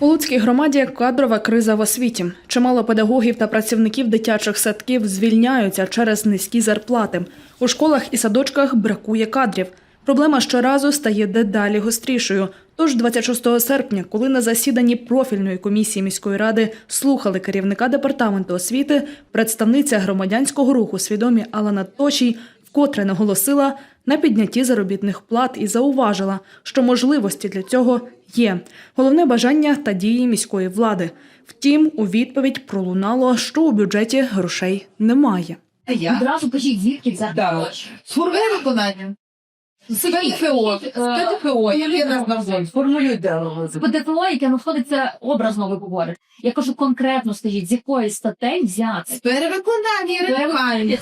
У Луцькій громаді кадрова криза в освіті. Чимало педагогів та працівників дитячих садків звільняються через низькі зарплати. У школах і садочках бракує кадрів. Проблема щоразу стає дедалі гострішою. Тож 26 серпня, коли на засіданні профільної комісії міської ради слухали керівника департаменту освіти, представниця громадянського руху свідомі Алана Точій вкотре наголосила на піднятті заробітних плат і зауважила, що можливості для цього є. Головне бажання та дії міської влади. Втім, у відповідь пролунало, що у бюджеті грошей немає. Я? Одразу кажіть, звідки взяти гроші. Сформуй виконання. Сформулюй дело. З ПДФО, яке знаходиться образно, ви говорите. Я кажу конкретно, скажіть, з якої статей взяти. Перевиконання реально.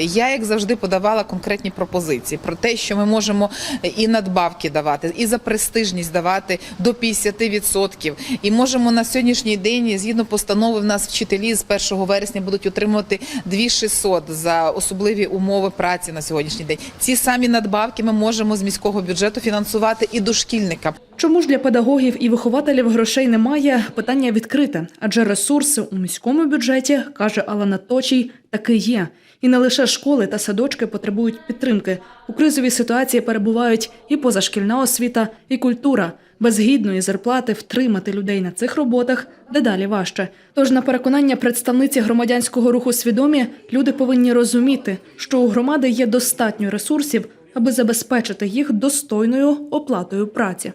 Я, як завжди, подавала конкретні пропозиції про те, що ми можемо і надбавки давати, і за престижність давати до 50%. І можемо на сьогоднішній день, згідно постанови, в нас вчителі з 1 вересня будуть отримувати 2600 за особливі умови праці на сьогоднішній день. Ці самі надбавки ми можемо з міського бюджету фінансувати і дошкільникам. Чому ж для педагогів і вихователів грошей немає? Питання відкрите, адже ресурси у міському бюджеті, каже Алана Точій, таки є. І не лише школи та садочки потребують підтримки. У кризовій ситуації перебувають і позашкільна освіта, і культура. Без гідної зарплати втримати людей на цих роботах дедалі важче. Тож, на переконання представниці громадянського руху свідомі, люди повинні розуміти, що у громади є достатньо ресурсів, аби забезпечити їх достойною оплатою праці.